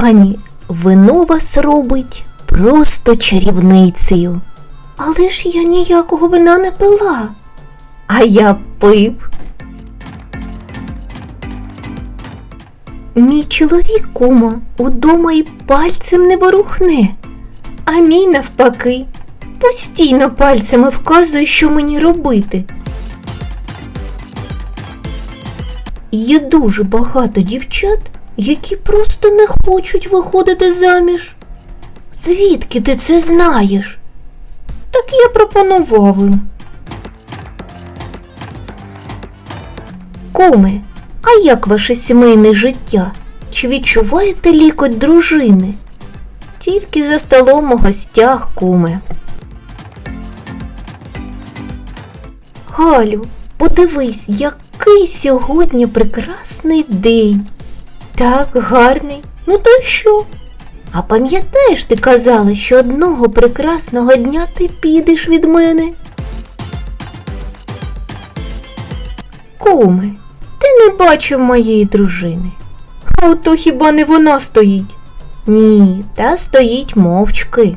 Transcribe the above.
пані, вино вас робить просто чарівницею. Але ж я ніякого вина не пила. А я пив. Мій чоловік, кумо, удома й пальцем не ворухне, а мій навпаки, постійно пальцями вказує, що мені робити. Є дуже багато дівчат, які просто не хочуть виходити заміж. Звідки ти це знаєш? Так я пропонував їм. Куме, а як ваше сімейне життя? Чи відчуваєте лікоть дружини? Тільки за столом у гостях, куме. Галю, подивись, який сьогодні прекрасний день. Так, гарний. Ну то що? А пам'ятаєш, ти казала, що одного прекрасного дня ти підеш від мене? Куми, ти не бачив моєї дружини. А ото хіба не вона стоїть? Ні, та стоїть мовчки.